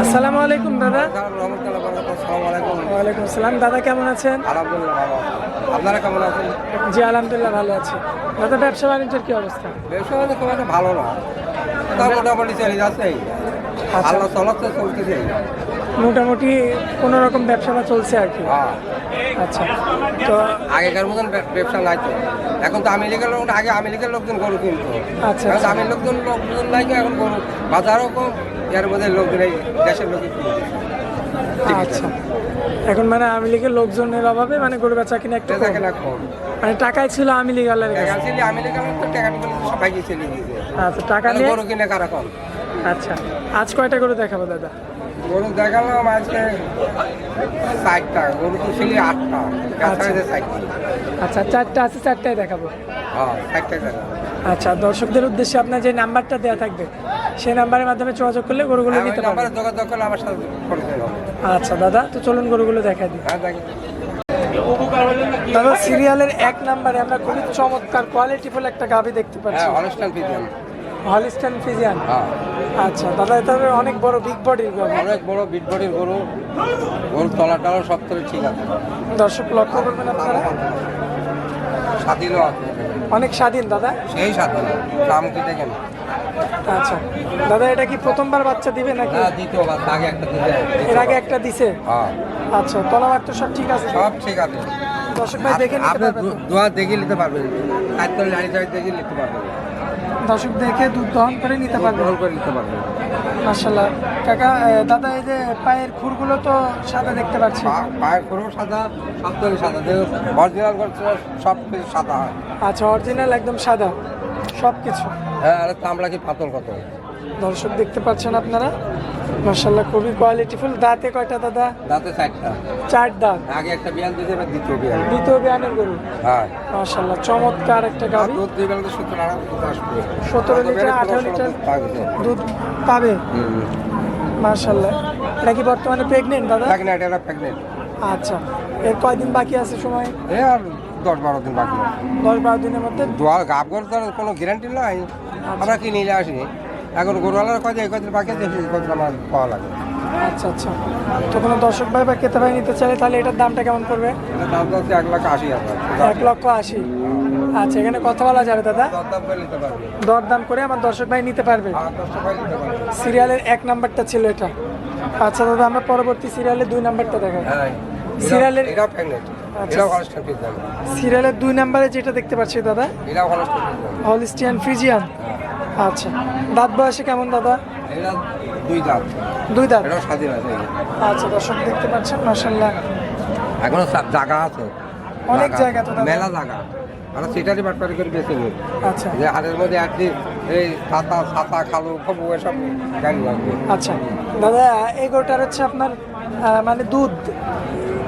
আসসালামু আলাইকুম দাদা। আলহামদুলিল্লাহ ওয়ালাইকুম আসসালাম। দাদা কেমন আছেন? ভালো আপনারা কেমন আছেন? জি আলহামদুলিল্লাহ ভালো আছি। দাদা ব্যবসা বাণিজ্যের কি অবস্থা? ব্যবসা বাণিজ্য খুব একটা ভালো না। তা মোটামুটি চলে যাচ্ছে। আচ্ছা। আল্লাহ চলাচ্ছে চলতেছে। মোটামুটি কোনো রকম ব্যবসাটা চলছে আর কি? হ্যাঁ। আচ্ছা। তো আগেকার মতন ব্য- ব্যবসা নাই তো। এখন তো আমেরিকার লোক আগে আমেরিকার লোকজন গরু কিনতো। আচ্ছা, আচ্ছা। আমের লোকজন লোকজন নাই এখন গরু বাজারও কম। এর মধ্যে লোকজন এই দেশের কিনতেছে আচ্ছা। এখন মানে আওয়ামী লীগের লোকজনের অভাবে মানে গরু বেচা কিনা একটু। না কম। মানে টাকাই ছিল আওয়ামী লীগ টাকা কাছে লোক আচ্ছা টাকা নিয়ে? গরু কিনে কারা কম? আচ্ছা আজ কয়টা গরু দেখাবো দাদা? গরু দেখালাম আজকে ষাটটা গরু তো ছিল আটটা। আচ্ছা। আচ্ছা চারটা আছে চারটাই দেখাবো। হ্যাঁ ষাটটা টাকা আচ্ছা দর্শকদের উদ্দেশ্যে আপনার যে নাম্বারটা দেওয়া থাকবে সেই নাম্বারের মাধ্যমে যোগাযোগ করলে গরুগুলো হ্যাঁ, নিতে পারবেন যোগাযোগ করলে আমার সাথে আচ্ছা দাদা তো চলুন গরুগুলো দেখা দিই। হ্যাঁ দাদা সিরিয়ালের এক নাম্বারে আমরা খুবই চমৎকার কোয়ালিটিফুল একটা গাভি দেখতে পাচ্ছি। হ্যাঁ ফিজিয়াম হলিস্টান ফিজিয়ান হ্যাঁ। আচ্ছা দাদা এটা অনেক বড় বিগ বডির গাভি অনেক বড় বিট বডির গরু। গরু তলা টলা সব ঠিক আছে। দর্শক লক্ষ্য করবেন আপনারা। স্বাধীনও আছে। অনেক স্বাধীন দাদা? সেই স্বাধীন। দাম কি দেখেন আচ্ছা। দাদা এটা কি প্রথমবার বাচ্চা দিবে নাকি? না দ্বিতীয়বার আগে একটা দিতে এর আগে একটা দিছে? হ্যাঁ। আচ্ছা তলাবার তো সব ঠিক আছে? সব ঠিক আছে। দর্শক ভাই দেখে নিতে পারবেন। দোয়া দেখে নিতে পারবেন। চারতল লাড়ি চাড়ি দেখে নিতে পারবেন। দর্শক দেখে দুধ দহন করে নিতে পারবে। দহন করে নিতে পারবে। মার্শাল্লাহ কাকা দাদা এই যে পায়ের খুরগুলো তো সাদা দেখতে পাচ্ছি। পায়ের খুরও সাদা সব তলে সাদা অরিজিনাল সব কিছু সাদা হয়। আচ্ছা অরিজিনাল একদম সাদা। সব কিছু হ্যাঁ আর তামলা কি পাতল কত দর্শক দেখতে পাচ্ছেন আপনারা। মার্শাল্লাহ খুবই কোয়ালিটিফুল দাঁতে কয়টা দাদা? দাঁতে চারটা। চার দাঁত। আগে একটা বিয়ান দিতে এবার দ্বিতীয় বিয়ান। দ্বিতীয় বিয়ানের গরু? হ্যাঁ। মার্শাল্লাহ চমৎকার একটা গাভি। দুধ দুই বেলা সতেরো লিটার আঠারো লিটার দুধ পাবে। মার্শাল্লাহ এটা কি বর্তমানে প্রেগনেন্ট দাদা? প্রেগনেন্ট এরা প্রেগনেন্ট আচ্ছা। এর কয়দিন বাকি আছে সময়? এ আর দশ বারো দিন বাকি দশ বারো দিনের মধ্যে? দোয়া গাব গরু কোনো গ্যারান্টি নাই। আমরা কি নিলে আসি? এখন গরুওয়ালার কাজে এই কদিন বাকি আছে এই কদিন আমার পাওয়া লাগে আচ্ছা আচ্ছা। তো কোনো দর্শক ভাই বা ক্রেতা ভাই নিতে চাইলে তাহলে এটার দামটা কেমন পড়বে? এটা দাম হচ্ছে এক লাখ আশি হাজার। এক লক্ষ আশি। আচ্ছা এখানে কথা বলা যাবে দাদা? দরদাম করে আমার দর্শক ভাই নিতে পারবে। সিরিয়ালের এক নাম্বারটা ছিল এটা। আচ্ছা দাদা আমরা পরবর্তী সিরিয়ালের দুই নাম্বারটা দেখাই। হ্যাঁ সিরিয়ালের- আচ্ছা। সিরিয়ালের দুই নাম্বারে যেটা দেখতে পাচ্ছি দাদা? হলিস্টিয়ান ফ্রিজিয়ান আচ্ছা। দাঁত বয়সে কেমন দাদা? দুই দাম দুই দাঁত? স্বাধীন আছে আচ্ছা দর্শক দেখতে পাচ্ছেন মার্শাল্লাহ এখনও সব জায়গা আছে। অনেক জায়গা তো মেলা জায়গা আমরা সেটারই বাটপারি করে বেছে নিই আচ্ছা। যে হাটের মধ্যে একটি এই ছাতা ছাতা খালু খুব এসব গাড়ি লাগবে আচ্ছা। দাদা এই গরুটার হচ্ছে আপনার মানে দুধ।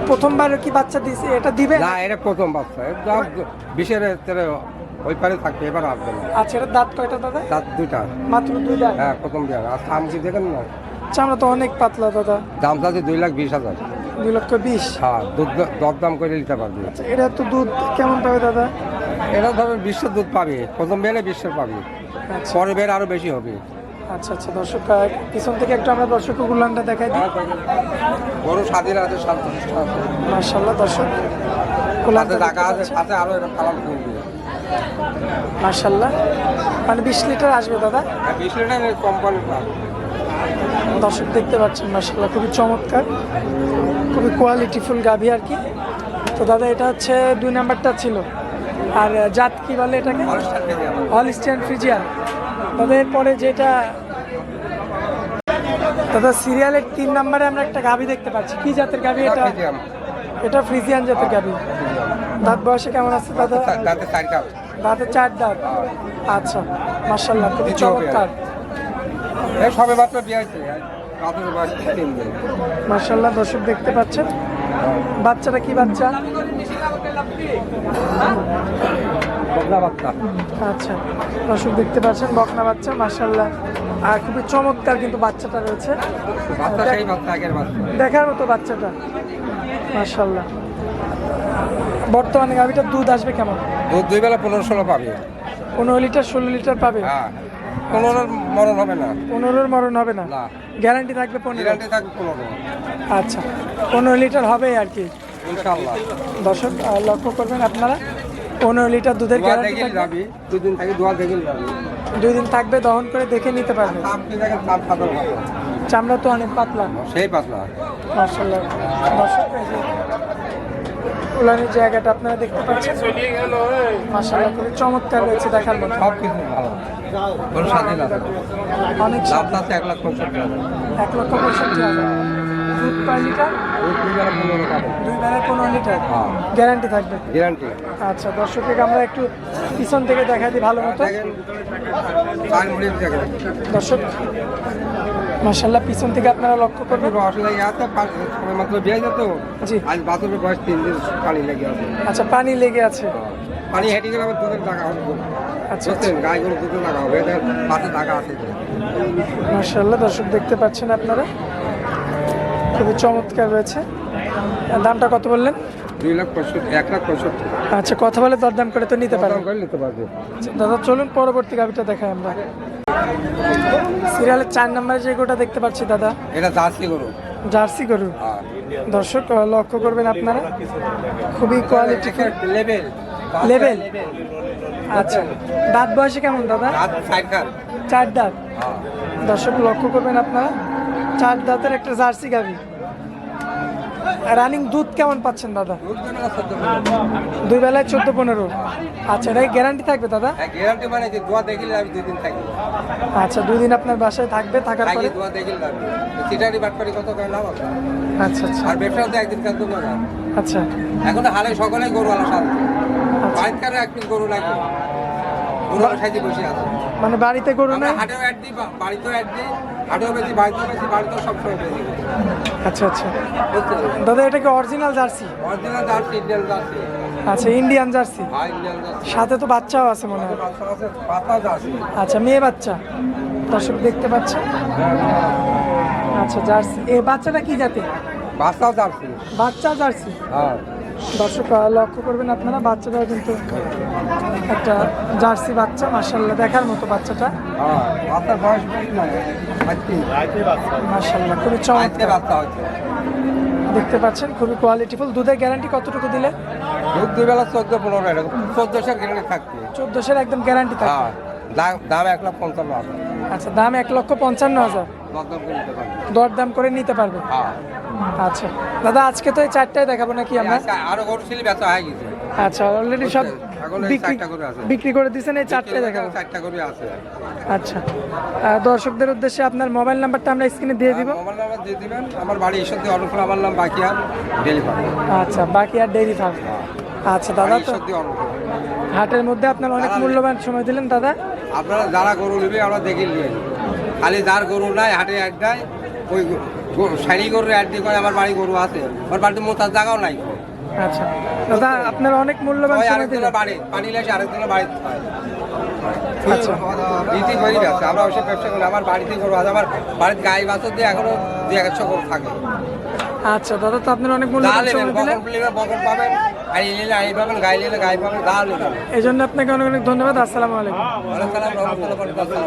প্রথমবার কি বাচ্চা দিছে? এটা দিবে? না এটা প্রথম বাচ্চা। বিশের ওই পারে থাকবে এবার আসবে না। আচ্ছা এটা দাঁত কয়টা দাদা? তার দুইটা। মাত্র দুই দাঁত? হ্যাঁ প্রথম বিয়ার আর কি দেখেন না? চামড়া তো অনেক পাতলা দাদা। দাম চাচ্ছে দুই লাখ বিশ হাজার। দুই লক্ষ বিশ? হ্যাঁ দুধ দর দাম করে নিতে পারবে। আচ্ছা এটা তো দুধ কেমন পাবে দাদা? এটা ধরো বিশ্বের দুধ পাবে। প্রথম বেলে বিশ্বের পাবে। আচ্ছা। পরে বের আরও বেশি হবে। আচ্ছা আচ্ছা দর্শক পিছন থেকে একটু আমরা দর্শক গুলানটা দেখাই দিই। বড় স্বাধীন আছে আছে। মার্শাল্লাহ দর্শক। গুলানটা টাকা আছে সাথে আরও এরকম কালার কিনবে মার্শাল্লাহ মানে বিশ লিটার আসবে দাদা? বিশ লিটার দর্শক দেখতে পাচ্ছেন মার্শাল্লাহ খুবই চমৎকার খুবই কোয়ালিটিফুল গাভি আর কি। তো দাদা এটা হচ্ছে দুই নাম্বারটা ছিল। আর জাত কি বলে এটাকে? আমার হলিস্টিয়ান ফ্রিজিয়ান দাদা এরপরে যেটা দাদা সিরিয়ালের তিন নম্বরে আমরা একটা গাভি দেখতে পাচ্ছি। কি জাতের গাভি এটা এটা? ফ্রিজিয়ান জাতের গাভি। দাঁত বয়সে কেমন আছে দাদা? দাঁতে চার দাঁত। আচ্ছা মার্শাল্লাহ খুবই চমৎকার। সবে মাত্র মার্শাল্লাহ দর্শক দেখতে পাচ্ছেন। বাচ্চাটা কি বাচ্চা? আচ্ছা দর্শক দেখতে পাচ্ছেন বকনা বাচ্চা মার্শাল্লাহ আর খুবই চমৎকার কিন্তু বাচ্চাটা রয়েছে। দেখার মতো বাচ্চাটা। মার্শাল্লাহ বর্তমানে গাভিটার দুধ আসবে কেমন? দুধ দুই বেলা পনেরো ষোলো পাবে? পনেরো লিটার ষোলো লিটার পাবে। হ্যাঁ পনেরোর মরণ হবে না? পনেরোর মরণ হবে না। গ্যারান্টি থাকবে পনেরো। গ্যারান্টি থাকবে পনেরো। আচ্ছা পনেরো লিটার হবে আর কি। ইনশাল্লাহ দর্শক লক্ষ্য করবেন আপনারা পনেরো লিটার দুধের গ্যারান্টি যাবি দুদিন থেকে দোয়া যাবি দুই দিন থাকবে দহন করে দেখে নিতে সাতের চামড়া তো অনেক পাতলা। সেই পাতলা। মার্শাল্লাহ দর্শক উলানের জায়গাটা আপনারা দেখতে পাচ্ছেন? মার্শাল্লাহ খুবই চমৎকার রয়েছে দেখার মতো। সব কিছু ভালো। কোনো স্বাধীন আছে অনেক লাভ আছে এক লাখ পঁয়ষট্টি এক লক্ষ পঁয়ষট্টি হাজার। দুধ কয় লিটার? দুই বেলা পনেরো টাকা দুই বেলায় পনেরো লিটার? হ্যাঁ। গ্যারান্টি থাকবে? গ্যারান্টি। আচ্ছা দর্শককে আমরা একটু পিছন থেকে দেখা দিই ভালো মতো। দর্শক মার্শাল্লাহ পিছন থেকে আপনারা লক্ষ্য করবেন। রস লেগে আছে পা- সবে মাত্র বিয়ে যেত জি। আজ বাথরুমের বয়স তিন দিন পানি লেগে আছে। আচ্ছা পানি লেগে আছে। পানি হেঁটে গেলে আবার দুধের টাকা হবে। আচ্ছা বুঝছেন? গায়ে গরু দুধের টাকা হবে এদের পাশে টাকা আছে। মার্শাল্লাহ দর্শক দেখতে পাচ্ছেন আপনারা। খুবই চমৎকার রয়েছে। দামটা কত বললেন? দুই লাখ পঁয়ষট্টি এক লাখ পঁয়ষট্টি। আচ্ছা কথা বলে দরদাম করে তো নিতে দাম করে নিতে পারবে। আচ্ছা, দাদা চলুন পরবর্তী গাভিটা দেখাই আমরা। সিরিয়ালের চার নম্বরে যে গোটা দেখতে পাচ্ছি দাদা। এটা জার্সি গরু। জার্সি গরু। হ্যাঁ। দর্শক লক্ষ্য করবেন আপনারা। খুবই কোয়ালিটি লেভেল লেভেল আচ্ছা দাঁত বয়সে কেমন দাদা? চার দাঁত। হ্যাঁ। দর্শক লক্ষ্য করবেন আপনারা। চার দাঁতের একটা জার্সি গাভি রানিং দুধ কেমন পাচ্ছেন দাদা। দুই বেলায় চোদ্দ পনেরো। আচ্ছা এটা গ্যারান্টি থাকবে দাদা? হ্যাঁ গ্যারান্টি মানে যে দোয়া দেখিলে আমি দুই দিন থাকি। আচ্ছা দুই দিন আপনার বাসায় থাকবে থাকার থাকি পরে? দোয়া দেখিলে যাবি চিটারি বাটপারি কত করে লাভ আচ্ছা আচ্ছা। আর ব্যবসাও তো একদিন কাজ করবে আচ্ছা। এখন হালে সকলেই গরু আলা সাথে একদিন গরু লাগে গরু সাইজে বসে আছে। মানে বাড়িতে গরু আমরা নাই? হাটেও অ্যাড দিই বাড়িতেও অ্যাড দিই হাটেও বেশি বাড়িতেও বেশি বাড়িতেও সবসময় বেশি আচ্ছা আচ্ছা। দাদা এটা কি original jersey? Original jersey Indian jersey. আচ্ছা ইন্ডিয়ান জার্সি? হ্যাঁ জার্সি। সাথে তো বাচ্চাও আছে মনে হয়। বাচ্চা আচ্ছা মেয়ে বাচ্চা? দর্শক দেখতে পাচ্ছেন আচ্ছা জার্সি। এই বাচ্চাটা কি জাতে বাচ্চাও জার্সি। বাচ্চা জার্সি? হ্যাঁ। দর্শক লক্ষ্য করবেন আপনারা, বাচ্চাটাও কিন্তু একটা জার্সি বাচ্চা মার্শাল্লাহ দেখার মতো বাচ্চাটা। মার্শাল্লাহ খুবই চমৎকার। দেখতে পাচ্ছেন, খুবই কোয়ালিটিফুল দুধের গ্যারান্টি কতটুকু দিলে? দুধ দুই বেলা চোদ্দ পনেরো এরকম চোদ্দশো গ্যারান্টি থাকবে চোদ্দোশের একদম গ্যারান্টি থাকে হ্যাঁ দাম এক লাখ পঞ্চান্ন হাজার আচ্ছা দাম এক লক্ষ পঞ্চান্ন হাজার। দরদাম করে নিতে পারবে। হ্যাঁ আচ্ছা। দাদা আজকে তো এই চারটায় দেখাবো নাকি আমরা? আরও গরু ছিল ব্যথা হয়ে গেছে। আচ্ছা অলরেডি সব বিক্রি। বিক্রি করে দিয়েছেন এই চারটায় দেখাবো। চারটা করে আছে। আচ্ছা। দর্শকদের উদ্দেশ্যে আপনার মোবাইল নাম্বারটা আমরা স্ক্রিনে দিয়ে দিব। মোবাইল নাম্বার দিয়ে দিবেন। আমার বাড়ি ঈশ্বরদী অনুকূল আমার নাম বাকিয়ার ডেলিভারি আচ্ছা বাকি আর ডেইরি ফার্ম। আচ্ছা দাদা তো হাটের মধ্যে আপনার অনেক মূল্যবান সময় দিলেন দাদা। আপনারা যারা গরু নেবে আমরা দেখে নিয়ে। খালি যার গরু নাই হাটে অ্যাড দেয় ওই গরু- শাড়ি অ্যাড দিয়ে কয় আমার বাড়ি গরু আছে। আমার বাড়িতে মোতার জায়গাও নাই। আচ্ছা। দাদা আপনার অনেক মূল্যবান সময় দিলেন। বাড়ি পানি লেসে আরেকজনের বাড়িতে হয় আচ্ছা। ইতি করি ব্যবসা আমরা ওইসব ব্যবসা করি। আমার বাড়িতে গরু আছে আমার গাই বাছর দিয়ে এখনও দুই একশো গরু থাকে। আচ্ছা দাদা তো আপনার অনেক মূল্যবান সময় দিলেন। পাবেন আই নিলে আই পাবেন গাই নিলে গাই পাবেন এই জন্য আপনাকে অনেক অনেক ধন্যবাদ। আসসালামু আলাইকুম। ওয়ালাইকুম সালাম রহমতুল্লাহ বরকাতুহু।